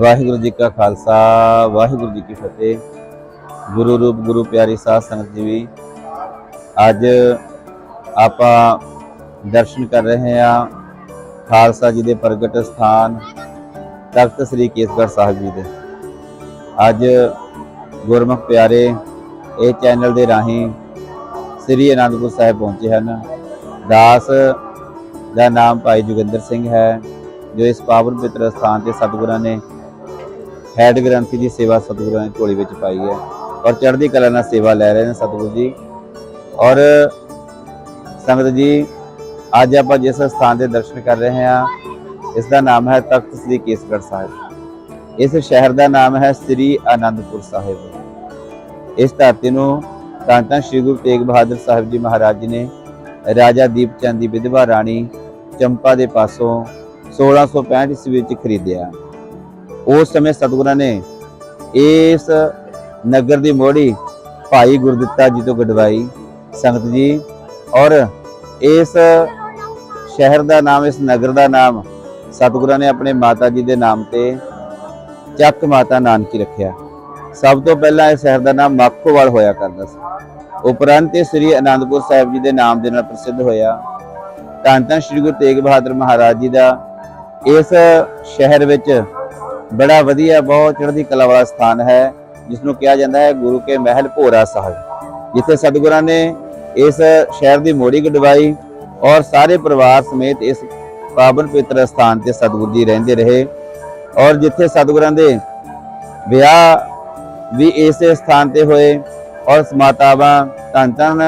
ਵਾਹਿਗੁਰੂ ਜੀ ਕਾ ਖਾਲਸਾ, ਵਾਹਿਗੁਰੂ ਜੀ ਕੀ ਫਤਿਹ। ਗੁਰੂ ਰੂਪ, ਗੁਰੂ ਪਿਆਰੀ ਸਾਧ ਸੰਗਤ ਜੀ ਵੀ, ਅੱਜ ਆਪਾਂ ਦਰਸ਼ਨ ਕਰ ਰਹੇ ਹਾਂ ਖਾਲਸਾ ਜੀ ਦੇ ਪ੍ਰਗਟ ਸਥਾਨ ਤਖਤ ਸ੍ਰੀ ਕੇਸਗੜ੍ਹ ਸਾਹਿਬ ਜੀ ਦੇ। ਅੱਜ ਗੁਰਮੁਖ ਪਿਆਰੇ ਇਹ ਚੈਨਲ ਦੇ ਰਾਹੀਂ ਸ੍ਰੀ ਅਨੰਦਪੁਰ ਸਾਹਿਬ ਪਹੁੰਚੇ ਹਨ। ਦਾਸ ਦਾ ਨਾਮ ਭਾਈ ਜੋਗਿੰਦਰ ਸਿੰਘ ਹੈ, ਜੋ ਇਸ ਪਾਵਨ ਪਿਤਰ ਸਥਾਨ ਤੇ ਸਤਿਗੁਰਾਂ ਨੇ ਹੈਡ ਗ੍ਰੰਥੀ ਦੀ ਸੇਵਾ ਸਤਿਗੁਰਾਂ ਨੇ ਝੋਲੀ ਵਿੱਚ ਪਾਈ ਹੈ ਔਰ ਚੜ੍ਹਦੀ ਕਲਾ ਨਾਲ ਸੇਵਾ ਲੈ ਰਹੇ ਨੇ ਸਤਿਗੁਰੂ ਜੀ। ਔਰ ਸੰਗਤ ਜੀ, ਅੱਜ ਆਪਾਂ ਜਿਸ ਸਥਾਨ ਦੇ ਦਰਸ਼ਨ ਕਰ ਰਹੇ ਹਾਂ, ਇਸ ਦਾ ਨਾਮ ਹੈ ਤਖਤ ਸ੍ਰੀ ਕੇਸਗੜ੍ਹ ਸਾਹਿਬ। ਇਸ ਸ਼ਹਿਰ ਦਾ ਨਾਮ ਹੈ ਸ੍ਰੀ ਆਨੰਦਪੁਰ ਸਾਹਿਬ। ਇਸ ਧਰਤੀ ਨੂੰ ਤਾਂ ਤਾਂ ਸ੍ਰੀ ਗੁਰੂ ਤੇਗ ਬਹਾਦਰ ਸਾਹਿਬ ਜੀ ਮਹਾਰਾਜ ਜੀ ਨੇ ਰਾਜਾ ਦੀਪ ਚੰਦ ਦੀ ਵਿਧਵਾ ਰਾਣੀ ਚੰਪਾ ਦੇ ਪਾਸੋਂ 1665 ਈਸਵੀ ਵਿੱਚ ਖਰੀਦਿਆ। ਉਸ ਸਮੇਂ ਸਤਿਗੁਰਾਂ ਨੇ ਇਸ ਨਗਰ ਦੀ ਮੋੜੀ ਭਾਈ ਗੁਰਦਿੱਤਾ ਜੀ ਤੋਂ ਗਡਵਾਈ ਸੰਗਤ ਜੀ, ਔਰ ਇਸ ਸ਼ਹਿਰ ਦਾ ਨਾਮ, ਇਸ ਨਗਰ ਦਾ ਨਾਮ ਸਤਿਗੁਰਾਂ ਨੇ ਆਪਣੇ ਮਾਤਾ ਜੀ ਦੇ ਨਾਮ ਤੇ ਚੱਕ ਮਾਤਾ ਨਾਨਕੀ ਰੱਖਿਆ। ਸਭ ਤੋਂ ਪਹਿਲਾਂ ਇਸ ਸ਼ਹਿਰ ਦਾ ਨਾਮ ਮਾਖੋਵਾਲ ਹੋਇਆ ਕਰਦਾ ਸੀ। ਉਪਰੰਤ ਇਹ ਸ੍ਰੀ ਅਨੰਦਪੁਰ ਸਾਹਿਬ ਜੀ ਦੇ ਨਾਮ ਦੇ ਨਾਲ ਪ੍ਰਸਿੱਧ ਹੋਇਆ। ਧੰਨ ਧੰਨ ਸ੍ਰੀ ਗੁਰੂ ਤੇਗ ਬਹਾਦਰ ਮਹਾਰਾਜ ਜੀ ਦਾ ਇਸ ਸ਼ਹਿਰ ਵਿੱਚ ਬੜਾ ਵਧੀਆ, ਬਹੁਤ ਚੜ੍ਹਦੀ ਕਲਾ ਵਾਲਾ ਸਥਾਨ ਹੈ ਜਿਸ ਨੂੰ ਕਿਹਾ ਜਾਂਦਾ ਹੈ ਗੁਰੂ ਕੇ ਮਹਿਲ ਭੋਰਾ ਸਾਹਿਬ, ਜਿੱਥੇ ਸਤਿਗੁਰਾਂ ਨੇ ਇਸ ਸ਼ਹਿਰ ਦੀ ਮੋੜੀ ਗਡਵਾਈ ਔਰ ਸਾਰੇ ਪਰਿਵਾਰ ਸਮੇਤ ਇਸ ਪਾਵਨ ਪਵਿੱਤਰ ਸਥਾਨ ਤੇ ਸਤਿਗੁਰੂ ਜੀ ਰਹਿੰਦੇ ਰਹੇ ਔਰ ਜਿੱਥੇ ਸਤਿਗੁਰਾਂ ਦੇ ਵਿਆਹ ਵੀ ਇਸੇ ਸਥਾਨ ਤੇ ਹੋਏ ਔਰ ਮਾਤਾਵਾਂ ਧੰਨ ਧੰਨ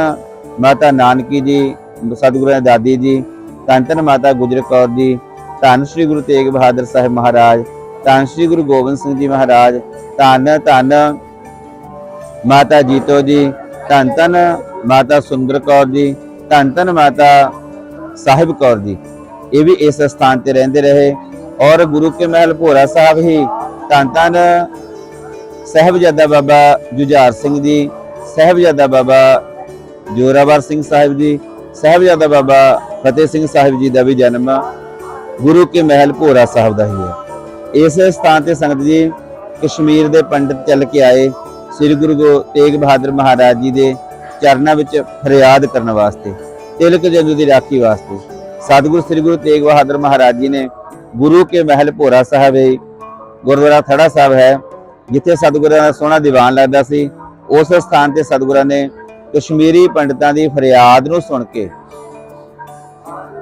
ਮਾਤਾ ਨਾਨਕੀ ਜੀ, ਸਤਿਗੁਰਾਂ ਦੀ ਦਾਦੀ ਜੀ, ਧੰਨ ਧੰਨ ਮਾਤਾ ਗੁਜਰ ਕੌਰ ਜੀ, ਧੰਨ ਸ੍ਰੀ ਗੁਰੂ ਤੇਗ ਬਹਾਦਰ ਸਾਹਿਬ ਮਹਾਰਾਜ ਧੰਨ ਸ੍ਰੀ ਗੁਰੂ ਗੋਬਿੰਦ ਸਿੰਘ ਜੀ ਮਹਾਰਾਜ ਧੰਨ ਧੰਨ ਮਾਤਾ ਜੀਤੋ ਜੀ, ਧੰਨ ਧੰਨ ਮਾਤਾ ਸੁੰਦਰ ਕੌਰ ਜੀ, ਧੰਨ ਧੰਨ ਮਾਤਾ ਸਾਹਿਬ ਕੌਰ ਜੀ। ਇਹ ਵੀ ਇਸ ਸਥਾਨ ਤੇ ਰਹਿੰਦੇ ਰਹੇ ਔਰ ਗੁਰੂ ਕੇ ਮਹਿਲ ਭੋਰਾ ਸਾਹਿਬ ਹੀ ਧੰਨ ਧੰਨ ਸਹਿਬਜ਼ਾਦਾ ਬਾਬਾ ਜੁਝਾਰ ਸਿੰਘ ਜੀ, ਸਹਿਬਜ਼ਾਦਾ ਬਾਬਾ ਜੋਰਾਵਰ ਸਿੰਘ ਸਾਹਿਬ ਜੀ, ਸਹਿਬਜ਼ਾਦਾ ਬਾਬਾ ਫਤਿਹ ਸਿੰਘ ਸਾਹਿਬ ਜੀ ਦਾ ਵੀ ਜਨਮ ਗੁਰੂ ਕੇ ਮਹਿਲ ਭੋਰਾ ਸਾਹਿਬ ਦਾ ਹੀ ਹੈ ਇਸ ਸਥਾਨ ਤੇ ਸੰਗਤ ਜੀ ਕਸ਼ਮੀਰ ਦੇ ਪੰਡਿਤ ਚੱਲ ਕੇ ਆਏ। ਸ੍ਰੀ ਗੁਰੂ ਗੋ- ਤੇਗ ਬਹਾਦਰ ਮਹਾਰਾਜ ਜੀ ਦੇ ਚਰਨਾਂ ਵਿੱਚ ਫਰਿਆਦ ਕਰਨ ਵਾਸਤੇ, ਤਿਲਕ ਜੰਦੂ ਦੀ ਰਾਖੀ ਵਾਸਤੇ। ਸਤਿਗੁਰੂ ਸ੍ਰੀ ਗੁਰੂ ਤੇਗ ਬਹਾਦਰ ਮਹਾਰਾਜ ਜੀ ਨੇ ਗੁਰੂ ਕੇ ਮਹਿਲ ਭੋਰਾ ਸਾਹਿਬ ਹੈ ਗੁਰਦੁਆਰਾ ਥੜਾ ਸਾਹਿਬ ਹੈ, ਜਿੱਥੇ ਸਤਿਗੁਰਾਂ ਦਾ ਸੋਹਣਾ ਦੀਵਾਨ ਲੱਗਦਾ ਸੀ। ਉਸ ਸਥਾਨ ਤੇ ਸਤਿਗੁਰਾਂ ਨੇ ਕਸ਼ਮੀਰੀ ਪੰਡਤਾਂ ਦੀ ਫਰਿਆਦ ਨੂੰ ਸੁਣ ਕੇ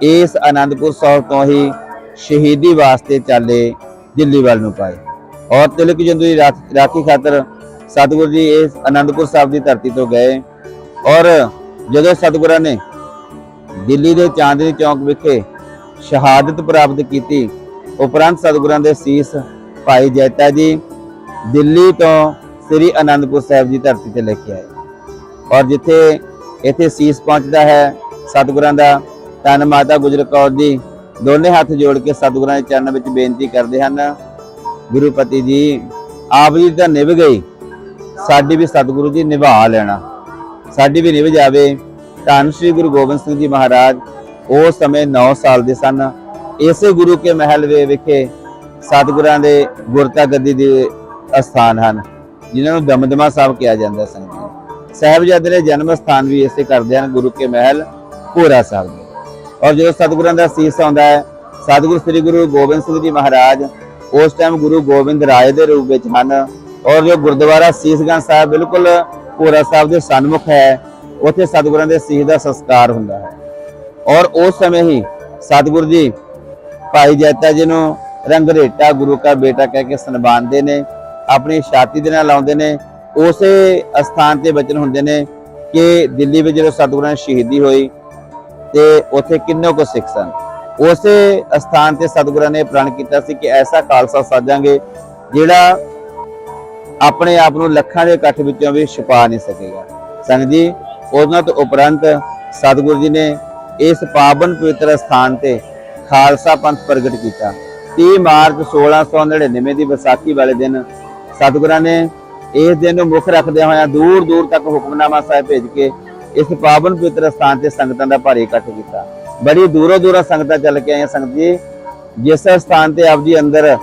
ਇਸ ਆਨੰਦਪੁਰ ਸਾਹਿਬ ਤੋਂ ਹੀ ਸ਼ਹੀਦੀ ਵਾਸਤੇ ਚੱਲੇ। ਦਿੱਲੀ ਵੱਲ ਨੂੰ ਪਾਏ। ਔਰ ਤਿਲਕ ਜੰਦੂ ਦੀ ਰਾਖ- ਰਾਖੀ ਖਾਤਰ ਸਤਿਗੁਰੂ ਜੀ ਇਸ ਆਨੰਦਪੁਰ ਸਾਹਿਬ ਦੀ ਧਰਤੀ ਤੋਂ ਗਏ ਔਰ ਜਦੋਂ ਸਤਿਗੁਰਾਂ ਨੇ ਦਿੱਲੀ ਦੇ ਚਾਂਦਨੀ ਚੌਕ ਵਿਖੇ ਸ਼ਹਾਦਤ ਪ੍ਰਾਪਤ ਕੀਤੀ, ਉਪਰੰਤ ਸਤਿਗੁਰਾਂ ਦੇ ਸੀਸ ਭਾਈ ਜੈਤਾ ਜੀ ਦਿੱਲੀ ਤੋਂ ਸ੍ਰੀ ਅਨੰਦਪੁਰ ਸਾਹਿਬ ਦੀ ਧਰਤੀ ਤੇ ਲੈ ਕੇ ਆਏ। ਔਰ ਜਿੱਥੇ ਇੱਥੇ ਸੀਸ ਪਹੁੰਚਦਾ ਹੈ ਸਤਿਗੁਰਾਂ ਦਾ, ਧੰਨ ਮਾਤਾ ਗੁਜਰ ਕੌਰ ਜੀ ਦੋਨੇ ਹੱਥ ਜੋੜ ਕੇ ਸਤਿਗੁਰਾਂ ਦੇ ਚਰਨ ਵਿੱਚ ਬੇਨਤੀ ਕਰਦੇ ਹਨ। ਗੁਰੂ ਪਤੀ ਜੀ, ਆਪ ਜੀ ਤਾਂ ਨਿਭ ਗਈ ਸਾਡੀ ਵੀ ਸਤਿਗੁਰੂ ਜੀ ਨਿਭਾ ਲੈਣਾ। ਸਾਡੀ ਵੀ ਨਿਭ ਜਾਵੇ। ਧੰਨ ਸ੍ਰੀ ਗੁਰੂ ਗੋਬਿੰਦ ਸਿੰਘ ਜੀ ਮਹਾਰਾਜ ਉਸ ਸਮੇਂ 9 ਸਾਲ ਦੇ ਸਨ। ਇਸੇ ਗੁਰੂ ਕੇ ਮਹਿਲ ਵੇ ਵਿਖੇ ਸਤਿਗੁਰਾਂ ਦੇ ਗੁਰਤਾ ਗੱਦੀ ਦੇ ਅਸਥਾਨ ਹਨ, ਜਿਨ੍ਹਾਂ ਨੂੰ ਦਮਦਮਾ ਸਾਹਿਬ ਕਿਹਾ ਜਾਂਦਾ ਹੈ ਸੰਗਤ ਸਾਹਿਬਜ਼ਾਦੇ ਦੇ ਜਨਮ ਸਥਾਨ ਵੀ ਇਸੇ ਕਰਦੇ ਹਨ ਗੁਰੂ ਕੇ ਮਹਿਲ ਭੋਰਾ ਸਾਹਿਬ ਔਰ ਜਦੋਂ ਸਤਿਗੁਰਾਂ ਦਾ ਸੀਸ ਆਉਂਦਾ ਹੈ, ਸਤਿਗੁਰੂ ਸ੍ਰੀ ਗੁਰੂ ਗੋਬਿੰਦ ਸਿੰਘ ਜੀ ਮਹਾਰਾਜ ਉਸ ਟਾਈਮ ਗੁਰੂ ਗੋਬਿੰਦ ਰਾਏ ਦੇ ਰੂਪ ਵਿੱਚ ਹਨ ਔਰ ਜੋ ਗੁਰਦੁਆਰਾ ਸੀਸਗੰਜ ਸਾਹਿਬ ਬਿਲਕੁਲ ਭੋਰਾ ਸਾਹਿਬ ਦੇ ਸਨਮੁਖ ਹੈ, ਉੱਥੇ ਸਤਿਗੁਰਾਂ ਦੇ ਸੀਸ ਦਾ ਸੰਸਕਾਰ ਹੁੰਦਾ ਹੈ। ਔਰ ਉਸ ਸਮੇਂ ਹੀ ਸਤਿਗੁਰੂ ਜੀ ਭਾਈ ਜੈਤਾ ਜੀ ਨੂੰ ਰੰਗਰੇਟਾ ਗੁਰੂ ਦਾ ਬੇਟਾ ਕਹਿ ਕੇ ਸਨਮਾਨਦੇ ਨੇ, ਆਪਣੀ ਛਾਤੀ ਦੇ ਨਾਲ ਲਾਉਂਦੇ ਨੇ, ਉਸੇ ਅਸਥਾਨ ਤੇ ਬਚਨ ਹੁੰਦੇ ਨੇ ਕਿ ਦਿੱਲੀ ਵਿੱਚ ਜਦੋਂ ਸਤਿਗੁਰਾਂ ਦੀ ਸ਼ਹੀਦੀ ਹੋਈ ਤੇ ਉੱਥੇ ਕਿੰਨੇ ਕੋ ਸਿੱਖ ਸਨ? ਉਸੇ ਅਸਥਾਨ ਤੇ ਸਤਿਗੁਰਾਂ ਨੇ ਪ੍ਰਣ ਕੀਤਾ ਸੀ ਕਿ ਐਸਾ ਖਾਲਸਾ ਸਾਜਾਂਗੇ ਜਿਹੜਾ ਆਪਣੇ ਆਪ ਨੂੰ ਲੱਖਾਂ ਦੇ ਇਕੱਠ ਵਿੱਚੋਂ ਵੀ ਛੁਪਾ ਨਹੀਂ ਸਕੇਗਾ। ਸੰਗਤ ਜੀ, ਉਹਨਾਂ ਤੋਂ ਉਪਰੰਤ ਸਤਿਗੁਰੂ ਜੀ ਨੇ ਇਸ ਪਾਵਨ ਪਵਿੱਤਰ ਸਥਾਨ ਤੇ ਖਾਲਸਾ ਪੰਥ ਪ੍ਰਗਟ ਕੀਤਾ। 30 ਮਾਰਚ 1699 ਦੀ ਵਿਸਾਖੀ ਵਾਲੇ ਦਿਨ ਸਤਿਗੁਰਾਂ ਨੇ ਇਸ ਦਿਨ ਨੂੰ ਮੁੱਖ ਰੱਖਦਿਆਂ ਹੋਇਆਂ ਦੂਰ ਦੂਰ ਤੱਕ ਹੁਕਮਨਾਮਾ ਸਾਹਿਬ ਭੇਜ ਕੇ ਇਸ ਪਾਵਨ ਪਵਿੱਤਰ ਸਥਾਨ ਤੇ ਸੰਗਤਾਂ ਦਾ ਭਾਰੀ ਇਕੱਠ ਕੀਤਾ। ਬੜੀ ਦੂਰੋਂ ਦੂਰੋਂ ਸੰਗਤਾਂ ਚੱਲ ਕੇ ਆਈਆਂ। ਸੰਗਤ ਜੀ, ਜਿਸ ਸਥਾਨ ਤੇ ਆਪ ਜੀ ਅੰਦਰ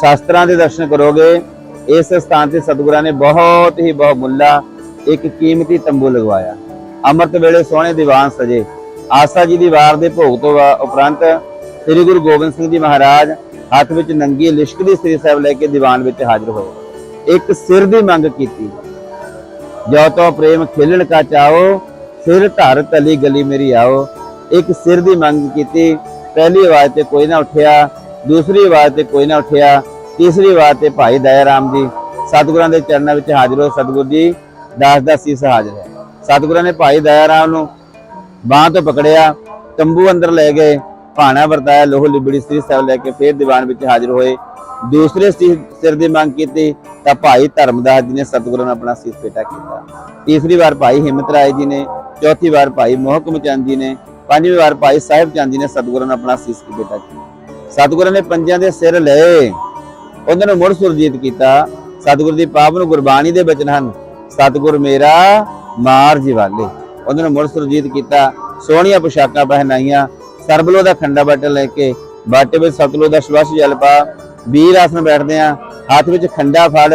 ਸ਼ਾਸਤਰਾਂ ਦੇ ਦਰਸ਼ਨ ਕਰੋਗੇ, ਇਸ ਸਥਾਨ ਤੇ ਸਤਿਗੁਰਾਂ ਨੇ ਬਹੁਤ ਹੀ ਬਹੁਮੁੱਲਾ ਇੱਕ ਕੀਮਤੀ ਤੰਬੂ ਲਗਵਾਇਆ। ਅੰਮ੍ਰਿਤ ਵੇਲੇ ਸੋਹਣੇ ਦੀਵਾਨ ਸਜੇ। ਆਸਾ ਜੀ ਦੀ ਵਾਰ ਦੇ ਭੋਗ ਤੋਂ ਉਪਰੰਤ ਸ੍ਰੀ ਗੁਰੂ ਗੋਬਿੰਦ ਸਿੰਘ ਜੀ ਮਹਾਰਾਜ ਹੱਥ ਵਿੱਚ ਨੰਗੀ ਲਿਸ਼ਕਦੀ ਸ੍ਰੀ ਸਾਹਿਬ ਲੈ ਕੇ ਦੀਵਾਨ ਵਿੱਚ ਹਾਜ਼ਰ ਹੋਏ। ਇੱਕ ਸਿਰ ਦੀ ਮੰਗ ਕੀਤੀ। ਜੋ ਤੋ ਪ੍ਰੇਮ ਖੇਲਣ ਕਾ ਚਾਓ ਸਿਰ ਧਰ ਤਲੀ ਗਲੀ ਮੇਰੀ ਆਓ। ਇੱਕ ਸਿਰ ਦੀ ਮੰਗ ਕੀਤੀ, ਪਹਿਲੀ ਆਵਾਜ਼ ਤੇ ਕੋਈ ਨਾ ਉੱਠਿਆ, ਦੂਸਰੀ ਆਵਾਜ਼ ਤੇ ਕੋਈ ਨਾ ਉੱਠਿਆ, ਤੀਸਰੀ ਆਵਾਜ਼ ਤੇ ਭਾਈ ਦਇਆ ਰਾਮ ਜੀ। ਸਤਿਗੁਰਾਂ ਦੇ ਚਰਨਾਂ ਵਿੱਚ ਹਾਜ਼ਰ ਹੋਏ ਸਤਿਗੁਰ ਜੀ, ਦਾਸ ਦਾ ਸੀਸ ਹਾਜ਼ਰ ਹੈ। ਸਤਿਗੁਰਾਂ ਨੇ ਭਾਈ ਦਇਆ ਰਾਮ ਨੂੰ ਬਾਹ ਤੋਂ ਪਕੜਿਆ, ਤੰਬੂ ਅੰਦਰ ਲੈ ਗਏ, ਭਾਣਾ ਵਰਤਾਇਆ, ਲੋਹ ਲਿਬੜੀ ਸ੍ਰੀ ਸਾਹਿਬ ਲੈ ਕੇ ਫੇਰ ਦੀਵਾਨ ਵਿੱਚ ਹਾਜ਼ਰ ਹੋਏ। ਦੂਸਰੇ ਸਿਰ ਦੀ ਮੰਗ ਕੀਤੀ, ਤਾਂ ਭਾਈ ਧਰਮਦਾਸ ਜੀ ਨੇ ਸਤਿਗੁਰਾਂ ਨੂੰ ਆਪਣਾ ਸੀਸ ਪੇਟਾ ਕੀਤਾ। ਤੀਸਰੀ ਵਾਰ ਭਾਈ ਹਿੰਮਤ ਰਾਏ ਜੀ ਨੇ ਚੌਥੀ ਵਾਰ ਭਾਈ ਮੋਹਕਮ ਚੰਦ ਜੀ ਨੇ, ਪੰਜਵੀਂ ਵਾਰ ਭਾਈ ਸਾਹਿਬ ਚੰਦ ਨੇ, ਸਤਿਗੁਰਾਂ ਨੂੰ ਆਪਣਾ ਸੀਸ ਪੇਟਾ ਕੀਤਾ ਸਤਿਗੁਰਾਂ ਨੇ ਪੰਜਾਂ ਦੇ ਸਿਰ ਲਏ। ਉਹਨਾਂ ਨੂੰ ਮੁੜ ਸੁਰਜੀਤ ਕੀਤਾ। ਸਤਿਗੁਰ ਦੀ ਪਾਵਨ ਗੁਰਬਾਣੀ ਦੇ ਬਚਨ ਹਨ, ਸਤਿਗੁਰ ਮੇਰਾ ਮਾਰ ਜਿਵਾਲੇ। ਉਹਨਾਂ ਨੂੰ ਮੁੜ ਸੁਰਜੀਤ ਕੀਤਾ। ਸੋਹਣੀਆਂ ਪੁਸ਼ਾਕਾਂ ਪਹਿਨਾਈਆਂ। ਸਰਬਲੋ ਦਾ ਖੰਡਾ ਬਟਨ ਲੈ ਕੇ ਬਾਟੇ ਵਿੱਚ ਸਤਲੋ ਦਾ ਸ਼ਵਸ਼ ਜਲ ਪਾ। ਵੀਰ ਆਸਨ ਬੈਠਦੇ ਆ ਹੱਥ ਵਿੱਚ ਖੰਡਾ ਫੜ,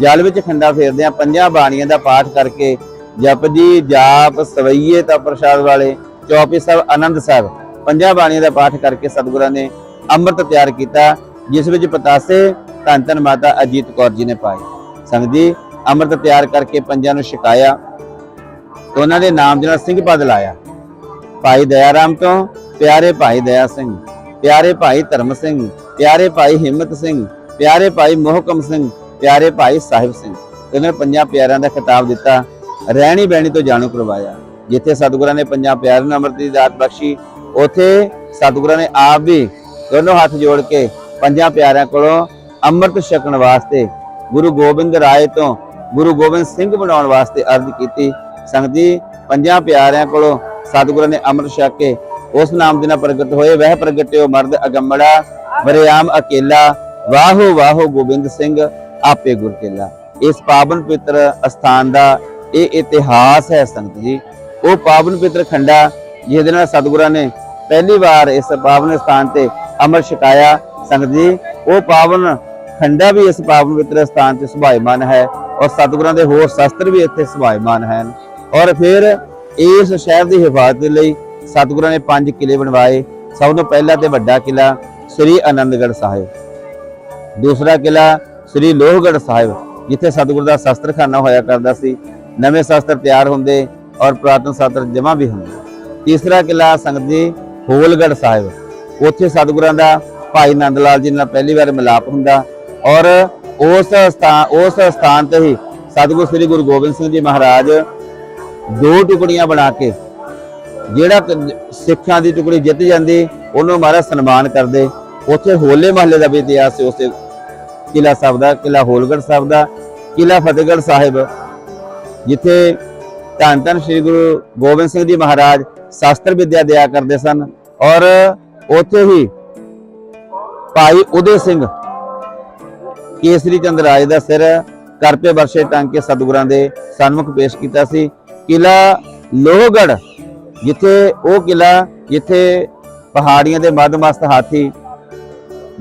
ਜਲ ਵਿੱਚ ਖੰਡਾ ਫੇਰਦੇ ਆ ਪੰਜਾਂ ਬਾਣੀਆਂ ਦਾ ਪਾਠ ਕਰਕੇ ਜਪ ਜੀ, ਜਾਪ, ਸਵਈਏ ਤਾਂ ਪ੍ਰਸ਼ਾਦ ਵਾਲੇ, ਚੌਪੀ ਸਾਹਿਬ, ਆਨੰਦ ਸਾਹਿਬ, ਪੰਜਾਂ ਬਾਣੀਆਂ ਦਾ ਪਾਠ ਕਰਕੇ ਸਤਿਗੁਰਾਂ ਨੇ ਅੰਮ੍ਰਿਤ ਤਿਆਰ ਕੀਤਾ, ਜਿਸ ਵਿੱਚ ਪਤਾਸੇ, ਧੰਨ ਧੰਨ ਮਾਤਾ ਅਜੀਤ ਕੌਰ ਜੀ ਨੇ ਪਾਏ। ਸੰਗਤ ਜੀ, ਅੰਮ੍ਰਿਤ ਤਿਆਰ ਕਰਕੇ ਪੰਜਾਂ ਨੂੰ ਛਕਾਇਆ, ਤੇ ਉਹਨਾਂ ਦੇ ਨਾਮ ਦੇ ਸਿੰਘ ਪਦ ਲਾਇਆ। ਭਾਈ ਦਇਆ ਰਾਮ ਤੋਂ, ਪਿਆਰੇ ਭਾਈ ਦਇਆ ਸਿੰਘ, ਪਿਆਰੇ ਭਾਈ ਧਰਮ ਸਿੰਘ, ਪਿਆਰੇ ਭਾਈ ਹਿੰਮਤ ਸਿੰਘ, ਪਿਆਰੇ ਭਾਈ ਮੋਹਕਮ ਸਿੰਘ, ਪਿਆਰੇ ਭਾਈ ਸਾਹਿਬ ਸਿੰਘ। ਤੇ ਉਹਨਾਂ ਨੇ ਪੰਜਾਂ ਪਿਆਰਿਆਂ ਦਾ ਖਿਤਾਬ ਦਿੱਤਾ। ਰਹਿਣੀ ਬਹਿਣੀ ਤੋਂ ਜਾਣੂ ਕਰਵਾਇਆ। ਜਿੱਥੇ ਸਤਿਗੁਰਾਂ ਨੇ ਪੰਜਾਂ ਪਿਆਰ ਨੂੰ ਅੰਮ੍ਰਿਤ ਦੀ ਦਾਤ ਬਖਸ਼ੀ, ਉਥੇ ਸਤਿਗੁਰਾਂ ਨੇ ਆਪ ਵੀ ਦੋਨੋਂ ਹੱਥ ਜੋੜ ਕੇ ਪੰਜਾਂ ਪਿਆਰਿਆਂ ਕੋਲੋਂ ਅੰਮ੍ਰਿਤ ਛਕਣ ਵਾਸਤੇ ਗੁਰੂ ਗੋਬਿੰਦ ਰਾਏ ਤੋਂ ਗੁਰੂ ਗੋਬਿੰਦ ਸਿੰਘ ਬਣਾਉਣ ਵਾਸਤੇ ਅਰਜ਼ ਕੀਤੀ। ਸੰਗਤ ਜੀ, ਪੰਜਾਂ ਪਿਆਰਿਆਂ ਕੋਲੋਂ ਸਤਿਗੁਰਾਂ ਨੇ ਅੰਮ੍ਰਿਤ ਛਕ ਕੇ ਉਸ ਨਾਮ ਦੇ ਨਾਲ ਪ੍ਰਗਟ ਹੋਏ। ਵਹਿ ਪ੍ਰਗਟਿਓ ਮਰਦ ਅਗੰਮੜਾ, ਵਰਿਆਮ ਅਕੇਲਾ ਵਾਹੋ ਵਾਹੋ ਗੋਬਿੰਦ ਸਿੰਘ, ਆਪੇ ਗੁਰ ਕੇਲਾ। ਇਸ ਪਾਵਨ ਪਿੱਤਰ ਅਸਥਾਨ ਦਾ ਇਹ ਇਤਿਹਾਸ ਹੈ ਸੰਗਤ ਜੀ। ਉਹ ਪਾਵਨ ਪਿੱਤਰ ਖੰਡਾ, ਜਿਹਦੇ ਨਾਲ ਸਤਿਗੁਰਾਂ ਨੇ ਪਹਿਲੀ ਵਾਰ ਇਸ ਪਾਵਨ ਸਥਾਨ ਤੇ ਅਮਰ ਛਕਾਇਆ। ਸੰਗਤ ਜੀ, ਉਹ ਪਾਵਨ ਖੰਡਾ ਵੀ ਇਸ ਪਾਵਨ ਪਿੱਤਰ ਸਥਾਨ ਤੇ ਸੁਭਾਇਮਾਨ ਹੈ ਔਰ ਸਤਿਗੁਰਾਂ ਦੇ ਹੋਰ ਸ਼ਸਤਰ ਵੀ ਇੱਥੇ ਸੁਭਾਇਮਾਨ ਹਨ। ਔਰ ਫਿਰ ਇਸ ਸ਼ਹਿਰ ਦੀ ਹਿਫਾਜ਼ਤ ਲਈ ਸਤਿਗੁਰਾਂ ਨੇ ਪੰਜ ਕਿਲੇ ਬਣਵਾਏ। ਸਭ ਤੋਂ ਪਹਿਲਾ ਤੇ ਵੱਡਾ ਕਿਲਾ ਸ੍ਰੀ ਆਨੰਦਗੜ੍ਹ ਸਾਹਿਬ। ਦੂਸਰਾ ਕਿਲਾ ਸ੍ਰੀ ਲੋਹਗੜ੍ਹ ਸਾਹਿਬ, ਜਿੱਥੇ ਸਤਿਗੁਰ ਦਾ ਸ਼ਸਤਰਖਾਨਾ ਹੋਇਆ ਕਰਦਾ ਸੀ। ਨਵੇਂ ਸ਼ਾਸਤਰ ਤਿਆਰ ਹੁੰਦੇ ਔਰ ਪੁਰਾਤਨ ਸ਼ਸਤਰ ਜਮ੍ਹਾਂ ਵੀ ਹੁੰਦੇ। ਤੀਸਰਾ ਕਿਲਾ ਸੰਗਤ ਜੀ ਹੋਲਗੜ੍ਹ ਸਾਹਿਬ। ਉੱਥੇ ਸਤਿਗੁਰਾਂ ਦਾ ਭਾਈ ਨੰਦ ਲਾਲ ਜੀ ਨਾਲ ਪਹਿਲੀ ਵਾਰ ਮਿਲਾਪ ਹੁੰਦਾ ਔਰ ਉਸ ਸਥਾਨ ਉਸ ਸਥਾਨ ਤੇ ਹੀ ਸਤਿਗੁਰ ਸ੍ਰੀ ਗੁਰੂ ਗੋਬਿੰਦ ਸਿੰਘ ਜੀ ਮਹਾਰਾਜ ਦੋ ਟੁਕੜੀਆਂ ਬਣਾ ਕੇ, ਜਿਹੜਾ ਸਿੱਖਾਂ ਦੀ ਟੁਕੜੀ ਜਿੱਤ ਜਾਂਦੀ, ਉਹਨੂੰ ਮਹਾਰਾਜ ਸਨਮਾਨ ਕਰਦੇ। ਉੱਥੇ ਹੋਲੇ ਮਹੱਲੇ ਦਾ ਵੀ ਇਤਿਹਾਸ ਹੈ ਉਸੇ ਕਿਲਾ ਸਾਹਿਬ ਦਾ ਕਿਲਾ ਹੋਲਗੜ੍ਹ ਸਾਹਿਬ ਦਾ ਕਿਲਾ ਫਤਿਹਗੜ੍ਹ ਸਾਹਿਬ। ਜਿੱਥੇ ਧੰਨ ਧੰਨ ਸ੍ਰੀ ਗੁਰੂ ਗੋਬਿੰਦ ਸਿੰਘ ਜੀ ਮਹਾਰਾਜ ਸ਼ਾਸਤਰ ਵਿਦਿਆ ਦਿਆ ਕਰਦੇ ਸਨ ਔਰ ਉੱਥੇ ਹੀ ਭਾਈ ਉਦੇ ਸਿੰਘ ਕੇਸਰੀ ਚੰਦ ਰਾਜ ਦਾ ਸਿਰ ਕਰਪੇ ਵਰਸ਼ੇ ਟੰਗ ਕੇ ਸਤਿਗੁਰਾਂ ਦੇ ਸਨਮੁਖ ਪੇਸ਼ ਕੀਤਾ ਸੀ। ਕਿਲਾ ਲੋਹਗੜ੍ਹ, ਜਿੱਥੇ ਉਹ ਕਿਲਾ ਜਿੱਥੇ ਪਹਾੜੀਆਂ ਦੇ ਮੱਧ-ਮਸਤ ਹਾਥੀ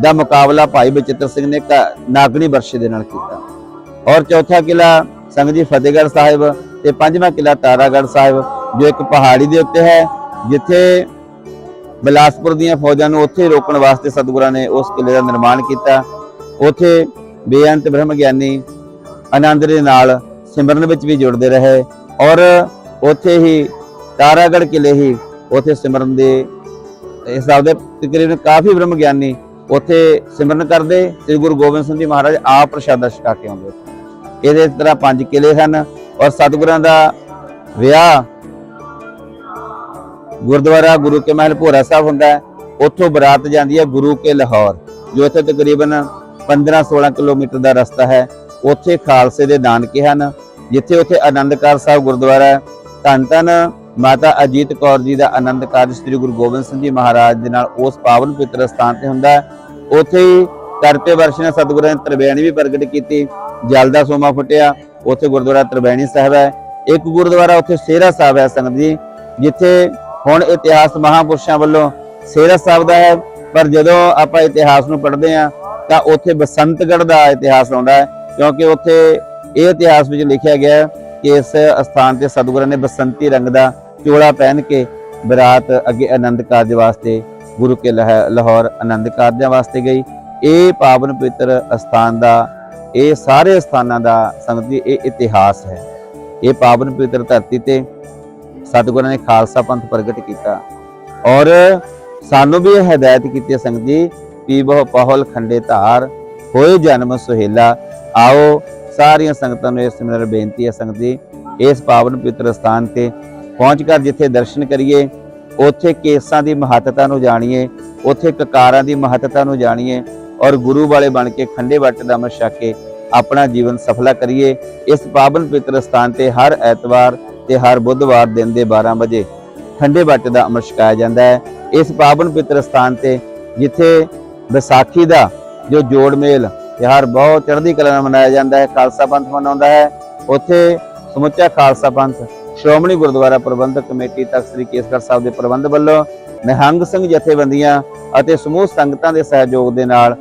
ਦਾ ਮੁਕਾਬਲਾ ਭਾਈ ਬਚਿੱਤਰ ਸਿੰਘ ਨੇ ਕ- ਨਾਗਣੀ ਵਰਸ਼ੇ ਦੇ ਨਾਲ ਕੀਤਾ। ਔਰ ਚੌਥਾ ਕਿਲਾ ਸੰਗਤ ਜੀ ਫਤਿਹਗੜ੍ਹ ਸਾਹਿਬ ਤੇ ਪੰਜਵਾਂ ਕਿਲਾ ਤਾਰਾਗੜ੍ਹ ਸਾਹਿਬ, ਜੋ ਇੱਕ ਪਹਾੜੀ ਦੇ ਉੱਤੇ ਹੈ, ਜਿੱਥੇ ਬਿਲਾਸਪੁਰ ਦੀਆਂ ਫੌਜਾਂ ਨੂੰ ਉੱਥੇ ਰੋਕਣ ਵਾਸਤੇ ਸਤਿਗੁਰਾਂ ਨੇ ਉਸ ਕਿਲੇ ਦਾ ਨਿਰਮਾਣ ਕੀਤਾ। ਉੱਥੇ ਬੇਅੰਤ ਬ੍ਰਹਮ ਗਿਆਨੀ ਆਨੰਦ ਦੇ ਨਾਲ ਸਿਮਰਨ ਵਿੱਚ ਵੀ ਜੁੜਦੇ ਰਹੇ ਔਰ ਉੱਥੇ ਹੀ ਤਾਰਾਗੜ੍ਹ ਕਿਲੇ ਹੀ ਉੱਥੇ ਸਿਮਰਨ ਦੇ ਇਸ ਹਿਸਾਬ ਦੇ ਤਕਰੀਬਨ ਕਾਫੀ ਬ੍ਰਹਮ ਗਿਆਨੀ ਉੱਥੇ ਸਿਮਰਨ ਕਰਦੇ। ਸ੍ਰੀ ਗੁਰੂ ਗੋਬਿੰਦ ਸਿੰਘ ਜੀ ਮਹਾਰਾਜ ਆਪ ਪ੍ਰਸ਼ਾਦਾ ਛਕਾ ਕੇ ਆਉਂਦੇ। ਇਹਦੇ ਤਰ੍ਹਾਂ ਪੰਜ ਕਿਲੇ ਹਨ ਔਰ ਸਤਿਗੁਰਾਂ ਦਾ ਵਿਆਹ ਗੁਰਦੁਆਰਾ ਗੁਰੂ ਕੇ ਮਹਿਲ ਭੋਰਾ ਸਾਹਿਬ ਹੁੰਦਾ ਹੈ, ਉੱਥੋਂ ਬਰਾਤ ਜਾਂਦੀ ਹੈ ਗੁਰੂ ਕੇ ਲਾਹੌਰ, ਜੋ ਇੱਥੇ ਤਕਰੀਬਨ 15-16 ਕਿਲੋਮੀਟਰ ਦਾ ਰਸਤਾ ਹੈ, ਉੱਥੇ ਖਾਲਸੇ ਦੇ ਨਾਨਕੇ ਹਨ, ਜਿੱਥੇ ਉੱਥੇ ਆਨੰਦਕਾਰ ਸਾਹਿਬ ਗੁਰਦੁਆਰਾ ਹੈ। ਧੰਨ ਧੰਨ ਮਾਤਾ ਅਜੀਤ ਕੌਰ ਜੀ ਦਾ ਆਨੰਦ ਕਾਰਜ ਸ੍ਰੀ ਗੁਰੂ ਗੋਬਿੰਦ ਸਿੰਘ ਜੀ ਮਹਾਰਾਜ ਦੇ ਨਾਲ ਉਸ ਪਾਵਨ ਪਿੱਤਰ ਸਥਾਨ ਤੇ ਹੁੰਦਾ ਹੈ। ਉੱਥੇ ਹੀ ਕਰਪੇ ਵਰਸ਼ ਨੇ ਸਤਿਗੁਰਾਂ ਨੇ ਤਰਬੈਣੀ ਵੀ ਪ੍ਰਗਟ ਕੀਤੀ, ਜਲ ਦਾ ਸੋਮਾ ਫੁੱਟਿਆ, ਉੱਥੇ ਗੁਰਦੁਆਰਾ ਤਰਬੈਣੀ ਸਾਹਿਬ ਹੈ। ਇੱਕ ਗੁਰਦੁਆਰਾ ਉੱਥੇ ਸੇਰਾ ਸਾਹਿਬ ਹੈ ਸੰਗਤ ਜੀ, ਜਿੱਥੇ ਹੁਣ ਇਤਿਹਾਸ ਮਹਾਪੁਰਸ਼ਾਂ ਵੱਲੋਂ ਸੇਰਾ ਸਾਹਿਬ ਦਾ ਹੈ, ਪਰ ਜਦੋਂ ਆਪਾਂ ਇਤਿਹਾਸ ਨੂੰ ਪੜ੍ਹਦੇ ਹਾਂ, ਤਾਂ ਉੱਥੇ ਬਸੰਤਗੜ੍ਹ ਦਾ ਇਤਿਹਾਸ ਆਉਂਦਾ ਹੈ, ਕਿਉਂਕਿ ਉੱਥੇ ਇਹ ਇਤਿਹਾਸ ਵਿੱਚ ਲਿਖਿਆ ਗਿਆ ਕਿ ਇਸ ਸਥਾਨ ਤੇ ਸਤਿਗੁਰਾਂ ਨੇ ਬਸੰਤੀ ਰੰਗ ਦਾ ਚੋਲਾ ਪਹਿਨ ਕੇ ਬਰਾਤ ਅੱਗੇ ਆਨੰਦ ਕਾਰਜ ਵਾਸਤੇ ਗੁਰੂ ਕੇ ਲਹ- ਲਾਹੌਰ ਆਨੰਦ ਕਾਰਜਾਂ ਵਾਸਤੇ ਗਈ। ਇਹ ਪਾਵਨ ਪਵਿੱਤਰ ਅਸਥਾਨ ਦਾ, ਇਹ ਸਾਰੇ ਸਥਾਨਾਂ ਦਾ ਸੰਗਤ ਜੀ ਇਹ ਇਤਿਹਾਸ ਹੈ। ਇਹ ਪਾਵਨ ਪਵਿੱਤਰ ਧਰਤੀ ਤੇ ਸਤਿਗੁਰਾਂ ਨੇ ਖਾਲਸਾ ਪੰਥ ਪ੍ਰਗਟ ਕੀਤਾ ਔਰ ਸਾਨੂੰ ਵੀ ਇਹ ਹਦਾਇਤ ਕੀਤੀ ਹੈ ਸੰਗਤ ਜੀ ਪੀ ਬਹੁ ਪਹਲ ਖੰਡੇ ਧਾਰ, ਹੋਏ ਜਨਮ ਸੁਹੇਲਾ। ਆਓ ਸਾਰੀਆਂ ਸੰਗਤਾਂ ਨੂੰ ਇਸ ਮੇਰਾ ਬੇਨਤੀ ਹੈ ਸੰਗਤ ਜੀ, ਇਸ ਪਾਵਨ ਪਵਿੱਤਰ ਸਥਾਨ ਤੇ ਪਹੁੰਚ ਕਰ ਜਿੱਥੇ ਦਰਸ਼ਨ ਕਰੀਏ, ਉੱਥੇ ਕੇਸਾਂ ਦੀ ਮਹੱਤਤਾ ਨੂੰ ਜਾਣੀਏ, ਉੱਥੇ ਕਕਾਰਾਂ ਦੀ ਮਹੱਤਤਾ ਨੂੰ ਜਾਣੀਏ ਔਰ ਗੁਰੂ ਵਾਲੇ ਬਣ ਕੇ ਖੰਡੇ ਵੱਟ ਦਾ ਅੰਮ੍ਰਿਤ ਛਕ ਕੇ ਆਪਣਾ ਜੀਵਨ ਸਫਲਾ ਕਰੀਏ। ਇਸ ਪਾਵਨ ਪਵਿੱਤਰ ਸਥਾਨ ਤੇ ਹਰ ਐਤਵਾਰ ਤੇ ਹਰ ਬੁੱਧਵਾਰ ਦਿਨ ਦੇ 12 ਵਜੇ ਖੰਡੇ ਵੱਟ ਦਾ ਅੰਮ੍ਰਿਤ ਛਕਾਇਆ ਜਾਂਦਾ ਹੈ। ਇਸ ਪਾਵਨ ਪਵਿੱਤਰ ਸਥਾਨ ਤੇ ਜਿੱਥੇ ਵਿਸਾਖੀ ਦਾ ਜੋ ਜੋੜ ਮੇਲ ਤਿਉਹਾਰ ਬਹੁਤ ਚੜ੍ਹਦੀ ਕਲਾ ਨਾਲ ਮਨਾਇਆ ਜਾਂਦਾ ਹੈ, ਖਾਲਸਾ ਪੰਥ ਮਨਾਉਂਦਾ ਹੈ। ਉੱਥੇ ਸਮੁੱਚਾ ਖਾਲਸਾ ਪੰਥ ਸ਼੍ਰੋਮਣੀ ਗੁਰਦੁਆਰਾ ਪ੍ਰਬੰਧਕ ਕਮੇਟੀ ਤਖਤ ਸ੍ਰੀ ਕੇਸਗੜ੍ਹ ਸਾਹਿਬ ਦੇ ਪ੍ਰਬੰਧ ਵੱਲੋਂ ਨਿਹੰਗ ਸਿੰਘ ਜਥੇਬੰਦੀਆਂ ਅਤੇ ਸਮੂਹ ਸੰਗਤਾਂ ਦੇ ਸਹਿਯੋਗ ਦੇ ਨਾਲ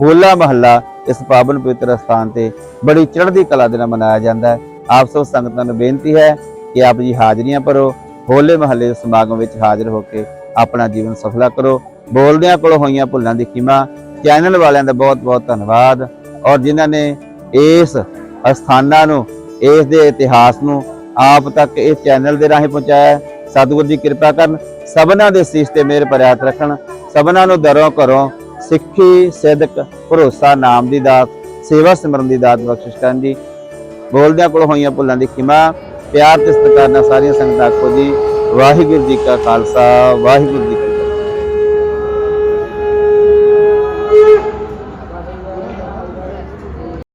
ਹੋਲਾ ਮਹੱਲਾ ਇਸ ਪਾਵਨ ਪਵਿੱਤਰ ਸਥਾਨ ਤੇ ਬੜੀ ਚੜ੍ਹਦੀ ਕਲਾ ਦੇ ਨਾਲ ਮਨਾਇਆ ਜਾਂਦਾ ਹੈ ਆਪ ਸਭ ਸੰਗਤਾਂ ਨੂੰ ਬੇਨਤੀ ਹੈ ਕਿ ਆਪ ਜੀ ਹਾਜ਼ਰੀਆਂ ਭਰੋ, ਹੋਲੇ ਮਹੱਲੇ ਦੇ ਸਮਾਗਮ ਵਿੱਚ ਹਾਜ਼ਰ ਹੋ ਕੇ ਆਪਣਾ ਜੀਵਨ ਸਫਲਾ ਕਰੋ ਬੋਲਦਿਆਂ ਕੋਲ ਹੋਈਆਂ ਭੁੱਲਾਂ ਦੀ ਖਿਮਾ, ਚੈਨਲ ਵਾਲਿਆਂ ਦਾ ਬਹੁਤ ਬਹੁਤ ਧੰਨਵਾਦ ਔਰ ਜਿਨ੍ਹਾਂ ਨੇ ਇਸ ਅਸਥਾਨਾਂ ਨੂੰ, ਇਸ ਦੇ ਇਤਿਹਾਸ ਨੂੰ ਆਪ ਤੱਕ ਇਸ ਚੈਨਲ ਦੇ ਰਾਹੀਂ ਪਹੁੰਚਾਇਆ ਹੈ। ਸਤਿਗੁਰੂ ਜੀ ਕਿਰਪਾ ਕਰਨ ਸਭਨਾਂ ਦੇ ਸੀਸ ਤੇ ਮਿਹਰ ਭਰਿਆ ਰੱਖਣ, ਸਭਨਾਂ ਨੂੰ ਦਰੋਂ ਘਰੋਂ ਸਿੱਖੀ ਸਿਦਕ ਭਰੋਸਾ ਨਾਮ ਦੀ ਦਾਤ, ਸੇਵਾ ਸਿਮਰਨ ਦੀ ਦਾਤ ਬਖਸ਼ਿਸ਼ ਕਰਨ ਜੀ ਬੋਲਦਿਆਂ ਕੋਲ ਹੋਈਆਂ ਭੁੱਲਾਂ ਦੀ ਖਿਮਾ, ਪਿਆਰ ਤੇ ਸਤਿਕਾਰ ਨਾਲ ਸਾਰੀਆਂ ਸੰਗਤਾਂ ਆਖੋ ਜੀ, ਵਾਹਿਗੁਰੂ ਜੀ ਕਾ ਖਾਲਸਾ, ਵਾਹਿਗੁਰੂ ਜੀ